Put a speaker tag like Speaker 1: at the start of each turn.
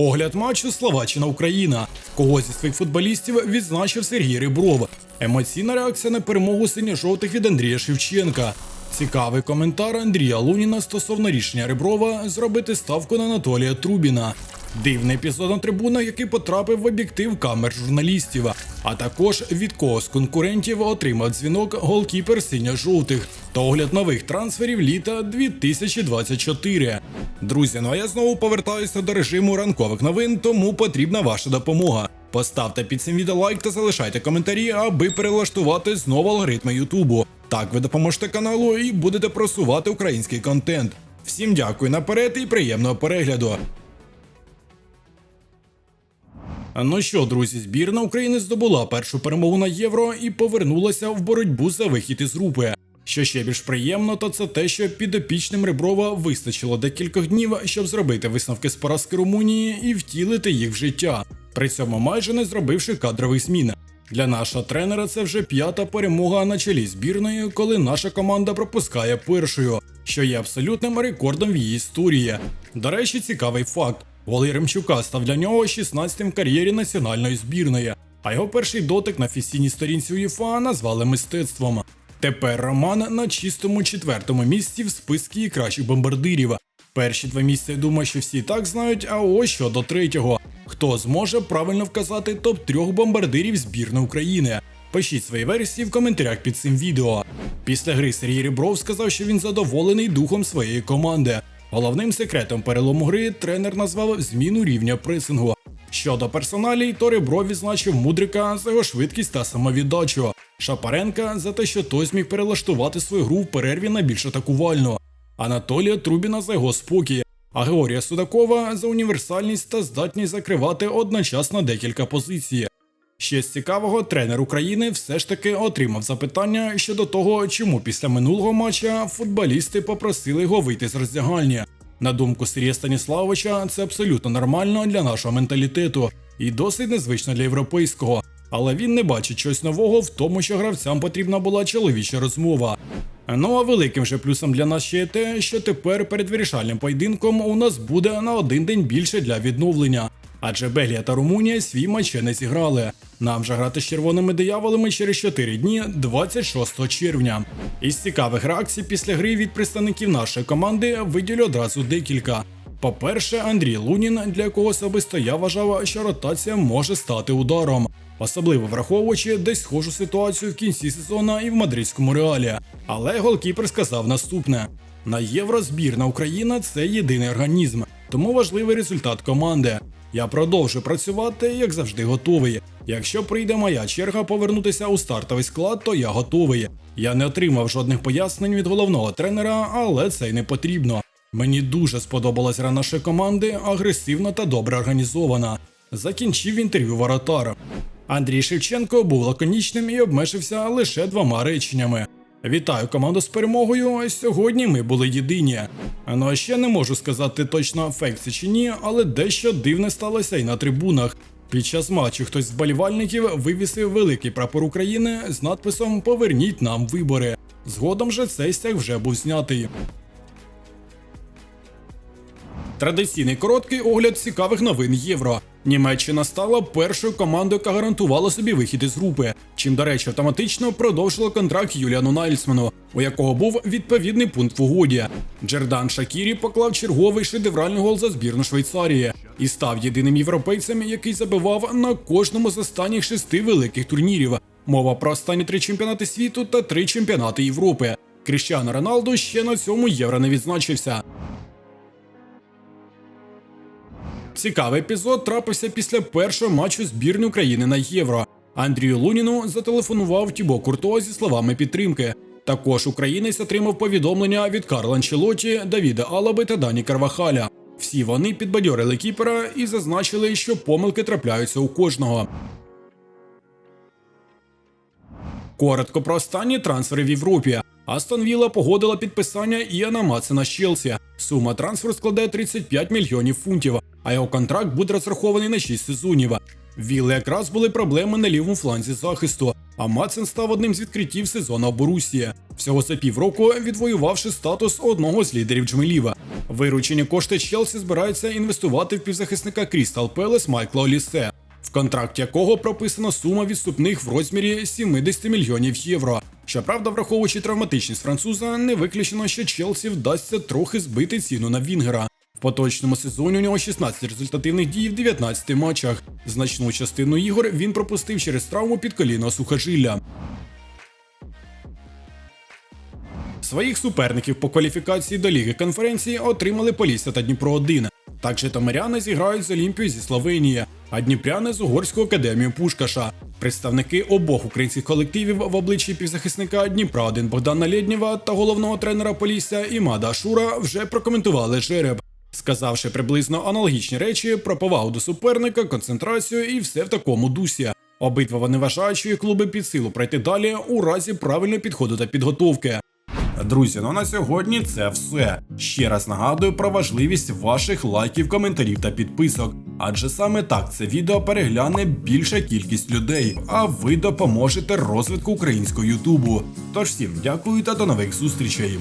Speaker 1: Огляд матчу Словаччина-Україна. Кого зі своїх футболістів відзначив Сергій Рибров. Емоційна реакція на перемогу синьо-жовтих від Андрія Шевченка. Цікавий коментар Андрія Луніна стосовно рішення Риброва зробити ставку на Анатолія Трубіна. Дивний епізод на трибунах, який потрапив в об'єктив камер журналістів. А також від кого з конкурентів отримав дзвінок голкіпер синьо-жовтих та огляд нових трансферів літа 2024. Друзі, ну а я знову повертаюся до режиму ранкових новин, тому потрібна ваша допомога. Поставте під цим відео лайк та залишайте коментарі, аби перелаштувати знову алгоритми Ютубу. Так ви допоможете каналу і будете просувати український контент. Всім дякую наперед і приємного перегляду. Ну що, друзі, збірна України здобула першу перемогу на євро і повернулася в боротьбу за вихід із групи. Що ще більш приємно, то це те, що підопічним Реброва вистачило декількох днів, щоб зробити висновки з поразки Румунії і втілити їх в життя, при цьому майже не зробивши кадрових змін. Для нашого тренера це вже п'ята перемога на чолі збірної, коли наша команда пропускає першою, що є абсолютним рекордом в її історії. До речі, цікавий факт. Гол Єремчука став для нього 16-тим в кар'єрі національної збірної, а його перший дотик на офіційній сторінці УЄФА назвали мистецтвом. Тепер Роман на чистому четвертому місці в списку кращих бомбардирів. Перші два місця я думаю, що всі так знають, а ось щодо третього. Хто зможе правильно вказати топ трьох бомбардирів збірної України? Пишіть свої версії в коментарях під цим відео. Після гри Сергій Рібров сказав, що він задоволений духом своєї команди. Головним секретом перелому гри тренер назвав зміну рівня пресингу. Щодо персоналій, то Ребро відзначив Мудрика за його швидкість та самовіддачу, Шапаренка за те, що той зміг перелаштувати свою гру в перерві на більш атакувальну, Анатолія Трубіна за його спокій, а Георгія Судакова за універсальність та здатність закривати одночасно декілька позицій. Ще з цікавого, тренер України все ж таки отримав запитання щодо того, чому після минулого матча футболісти попросили його вийти з роздягальні. На думку Сергія Станіславовича, це абсолютно нормально для нашого менталітету і досить незвично для європейського. Але він не бачить щось нового в тому, що гравцям потрібна була чоловіча розмова. Ну а великим же плюсом для нас ще те, що тепер перед вирішальним поєдинком у нас буде на один день більше для відновлення. Адже Бельгія та Румунія свій матч не зіграли. Нам же грати з червоними дияволами через 4 дні 26 червня. Із цікавих реакцій після гри від представників нашої команди виділю одразу декілька. По-перше, Андрій Лунін, для якого особисто я вважав, що ротація може стати ударом, особливо враховуючи десь схожу ситуацію в кінці сезону і в мадридському реалі. Але голкіпер сказав наступне: на євро збірна Україна це єдиний організм, тому важливий результат команди. Я продовжу працювати, як завжди, готовий. Якщо прийде моя черга повернутися у стартовий склад, то я готовий. Я не отримав жодних пояснень від головного тренера, але це й не потрібно. Мені дуже сподобалась гра нашої команди, агресивна та добре організована. Закінчив інтерв'ю воротар. Андрій Шевченко був лаконічним і обмежився лише двома реченнями. Вітаю команду з перемогою. Сьогодні ми були єдині. Ну а ще не можу сказати точно фейк це чи ні, але дещо дивне сталося і на трибунах. Під час матчу хтось з болівальників вивісив великий прапор України з надписом Поверніть нам вибори. Згодом же цей стяг вже був знятий. Традиційний короткий огляд цікавих новин Євро. Німеччина стала першою командою, яка гарантувала собі вихід із групи. Чим, до речі, автоматично продовжила контракт Юліану Нальсману, у якого був відповідний пункт в угоді. Джердан Шакірі поклав черговий шедевральний гол за збірну Швейцарії і став єдиним європейцем, який забивав на кожному з останніх шести великих турнірів. Мова про останні три чемпіонати світу та три чемпіонати Європи. Кріщано Роналду ще на цьому євро не відзначився. Цікавий епізод трапився після першого матчу збірної України на євро. Андрію Луніну зателефонував Тібо Курто зі словами підтримки. Також українець отримав повідомлення від Карла Анчелоті, Давіда Алаби та Дані Карвахаля. Всі вони підбадьорили кіпера і зазначили, що помилки трапляються у кожного. Коротко про останні трансфери в Європі. Астон Вілла погодила підписання Іана Мацена з Челсі. Сума трансферу складає 35 мільйонів фунтів, а його контракт буде розрахований на 6 сезонів. Вілли якраз були проблеми на лівому фланзі захисту. А Мацен став одним з відкриттів сезону Борусія, всього за півроку відвоювавши статус одного з лідерів Джмеліва. Виручені кошти Челсі збираються інвестувати в півзахисника Крістал Пелес Майкла Олісе, в контракті якого прописана сума відступних в розмірі 70 мільйонів євро. Щоправда, враховуючи травматичність француза, не виключено, що Челсі вдасться трохи збити ціну на Вінгера. В поточному сезоні у нього 16 результативних дій в 19 матчах. Значну частину ігор він пропустив через травму підколінного сухожилля. Своїх суперників по кваліфікації до Ліги конференції отримали Полісся та Дніпро 1 Так Житомиряни зіграють з Олімпією зі Словенії, а Дніпряни з Угорською академією Пушкаша. Представники обох українських колективів в обличчі півзахисника Дніпра 1 Богдана Лєднєва та головного тренера Полісся Імада Ашура вже прокоментували жереб, сказавши приблизно аналогічні речі про повагу до суперника, концентрацію і все в такому дусі. Обидва вони вважають, що клуби під силу пройти далі у разі правильного підходу та підготовки. Друзі, ну на сьогодні це все. Ще раз нагадую про важливість ваших лайків, коментарів та підписок. Адже саме так це відео перегляне більша кількість людей, а ви допоможете розвитку українського Ютубу. Тож всім дякую та до нових зустрічей.